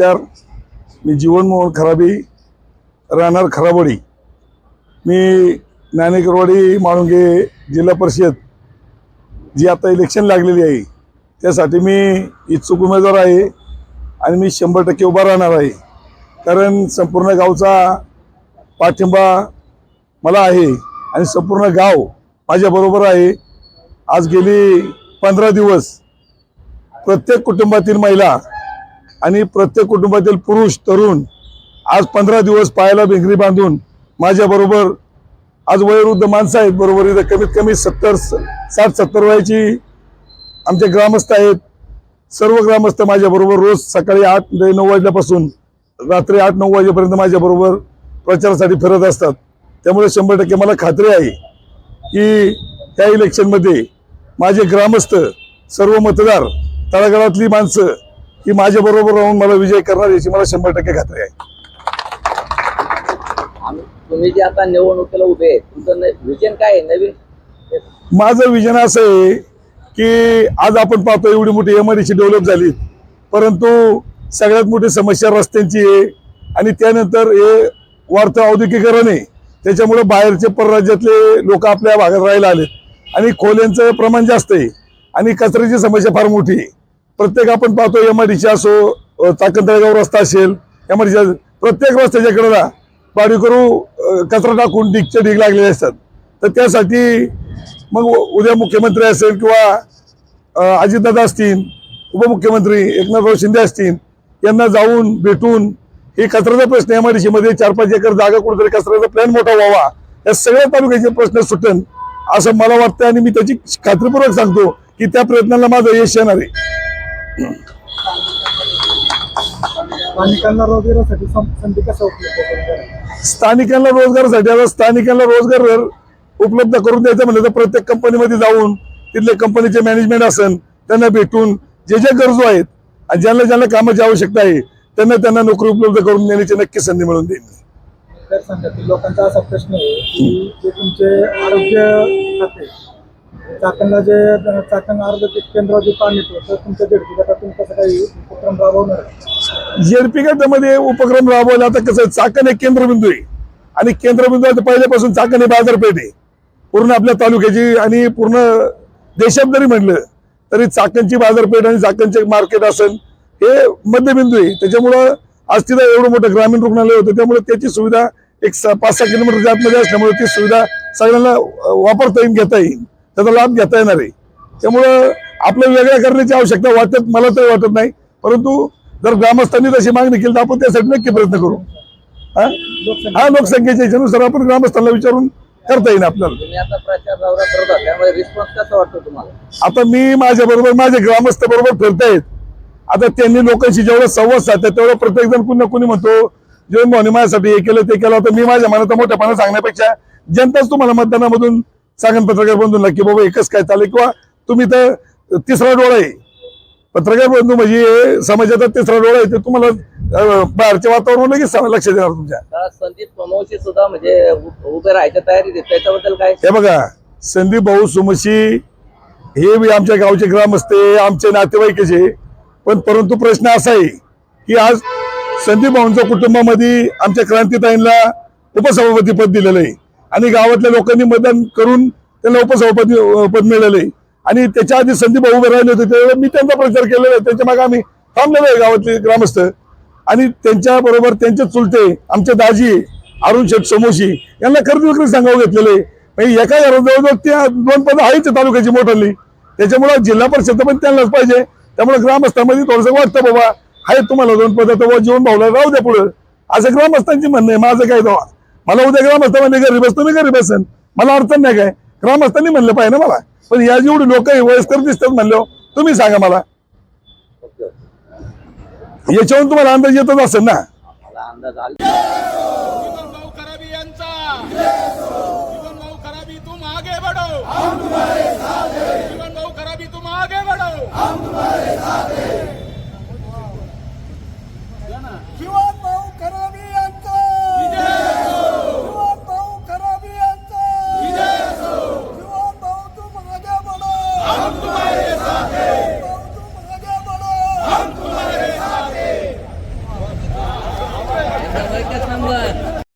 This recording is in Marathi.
नमस्कार. मी जीवन मोहन खराबी राहणार खराबोडी. मी ज्ञानेकरवाडी माळुंगे जिल्हा परिषद जी आता इलेक्शन लागलेली आहे त्यासाठी मी इच्छुक उमेदवार आहे आणि मी शंभर टक्के उभा राहणार आहे. कारण संपूर्ण गावचा पाठिंबा मला आहे आणि संपूर्ण गाव माझ्याबरोबर आहे. आज गेली पंधरा दिवस प्रत्येक कुटुंबातील महिला आणि प्रत्येक कुटुंबातील पुरुष तरुण आज पंधरा दिवस पायाला भिंगरी बांधून माझ्याबरोबर आज वयोवृद्ध माणसं आहेत बरोबर इथं कमीत कमी सत्तर साठ सत्तर वयाची आमचे ग्रामस्थ आहेत. सर्व ग्रामस्थ माझ्याबरोबर रोज सकाळी आठ ते नऊ वाजल्यापासून रात्री आठ नऊ वाजेपर्यंत माझ्याबरोबर प्रचारासाठी फिरत असतात. त्यामुळे शंभर टक्के मला खात्री आहे की त्या इलेक्शनमध्ये माझे ग्रामस्थ सर्व मतदार तळागाळातली माणसं ही माझ्याबरोबर राहून मला विजय करणार याची मला शंभर टक्के खात्री आहे. तुम्ही जे आता निवडणुकीला उभे तुमचं विजन काय आहे? नवीन माझं विजन असं आहे की आज आपण पाहतो एवढी मोठी एम डेव्हलप झाली. परंतु सगळ्यात मोठी समस्या रस्त्यांची आहे आणि त्यानंतर हे वाढतं औद्योगिकरण आहे. त्याच्यामुळे बाहेरचे परराज्यातले लोक आपल्या भागात राहायला आलेत. आणि खोल्यांचं प्रमाण जास्त आहे. आणि कचऱ्याची समस्या फार मोठी आहे. प्रत्येक आपण पाहतो एम असो अ, रस्ता असेल एम प्रत्येक रस्त्याच्या कडेला पाडी करू कचरा टाकून ढीगचे ढीग लागलेले असतात. तर त्यासाठी मग उद्या मुख्यमंत्री असेल किंवा अजितदादा असतील उपमुख्यमंत्री एकनाथराव शिंदे असतील यांना जाऊन भेटून हे कचऱ्याचा प्रश्न एममध्ये चार पाच एकर जागा कुठेतरी कचऱ्याचा प्लॅन मोठा व्हावा या सगळ्या तालुक्याचे प्रश्न सुटेन असं मला वाटतं आणि मी त्याची खात्रीपूर्वक सांगतो की त्या प्रयत्नाला माझं यश येणार आहे. स्थानिकांना रोजगारासाठी संधी कशा उपलब्ध? स्थानिकांना रोजगारासाठी आता स्थानिकांना रोजगार जर उपलब्ध करून द्यायचं म्हणलं तर प्रत्येक कंपनीमध्ये जाऊन तिथले कंपनीचे मॅनेजमेंट असेल त्यांना भेटून जे जे गरजू आहेत आणि ज्यांना ज्यांना कामाची आवश्यकता आहे त्यांना त्यांना नोकरी उपलब्ध करून देण्याची नक्की संधी मिळवून देईन मी. तर संघातील लोकांचा असा प्रश्न आहे की जे तुमचे आरोग्य चाकणला जे चाकण आरोग्य केंद्र जे पाणी येतो तर तुमच्या झेडपी गटातून कसं काही उपक्रम राबवणार झेडपी गटामध्ये उपक्रम राबवला आता कसं चाकण एक केंद्रबिंदू आहे. आणि केंद्रबिंदू आता पहिल्यापासून चाकण हे बाजारपेठ आहे. पूर्ण आपल्या तालुक्याची आणि पूर्ण देशात जरी म्हटलं तरी चाकणची बाजारपेठ आणि चाकणचे मार्केट असेल हे मध्यबिंदू आहे. त्याच्यामुळं आज तिथं एवढं मोठं ग्रामीण रुग्णालय होतं त्यामुळे त्याची सुविधा एक स- पाच सहा किलोमीटरच्या आतमध्ये असल्यामुळे ती सुविधा सगळ्यांना वापरता येईल घेता येईल. त्याचा लाभ घेता येणार आहे. त्यामुळं आपलं वेगळ्या करण्याची आवश्यकता वाटत मला तरी वाटत नाही. परंतु जर ग्रामस्थांनी तशी मागणी केली तर आपण त्यासाठी नक्की प्रयत्न करू. हा? लोकसंख्या लोकसंख्येच्या ह्याच्यानुसार आपण ग्रामस्थांना विचारून करता येईल आपल्याला. आता मी माझ्या बरोबर माझे ग्रामस्थ बरोबर फिरतायत. आता त्यांनी लोकांशी जेवढं संवाद साधतात तेवढं प्रत्येक जण कुणी ना कुणी म्हणतो जीवन भावने माझ्यासाठी हे केलं ते केलं. तर मी माझ्या मनात मोठ्यापणा सांगण्यापेक्षा जनताच तुम्हाला मतदानामधून सांगन पत्रकार बंधूंना की बाबा एकच काय चालेल किंवा तुम्ही तर तिसरा डोळा आहे. पत्रकार बंधू म्हणजे समाजाचा तिसरा डोळा आहे ते तुम्हाला बाहेरच्या वातावरण लगेच लक्ष देणार तुमच्या. संदीप प्रमोशी सुद्धा म्हणजे उभे राहायच्या तयारीत आहे त्याच्याबद्दल काय? हे बघा संदीप भाऊ सुमशी हे बी आमच्या गावचे ग्रामस्थ आमचे नातेवाईकचे पण परंतु प्रश्न असा आहे की आज संदीप भाऊंच्या कुटुंबामध्ये आमच्या क्रांतीताईंना उपसभापती पद दिलेलं आहे. आणि गावातल्या लोकांनी मतदान करून त्यांना उपसभापती पद मिळाले. आणि त्याच्या आधी संदीप भाऊ उभे राहिले होते त्यावेळेला मी त्यांचा प्रचार केलेला आहे. त्यांच्या मागे आम्ही थांबलेलो आहे गावातले ग्रामस्थ. आणि त्यांच्या बरोबर त्यांचे चुलते आमचे दाजी अरुण शेठ समोशी यांना खरेदी विक्री सांगावं घेतलेले म्हणजे एका जवळजवळ त्या दोन पद आहेच तालुक्याची मोठाली. त्याच्यामुळं जिल्हा परिषद पण त्यांनाच पाहिजे. त्यामुळे ग्रामस्थांमध्ये थोडंसं वाटतं बाबा आहे तुम्हाला दोन पद तर जीवन भाऊला राहू द्या पुढं. असं ग्रामस्थांची म्हणणं आहे. माझं काय दवा मला उद्या ग्रामस्थांमध्ये घरी बसतो मी घरी बसन मला अडचण नाही काय? ग्रामस्थांनी म्हणलं पाहिजे ना मला. पण या जेवढी लोक वयस्कर दिसतात म्हणलं तुम्ही सांगा मला. याच्यावरून तुम्हाला अंदाज येतच असेल ना?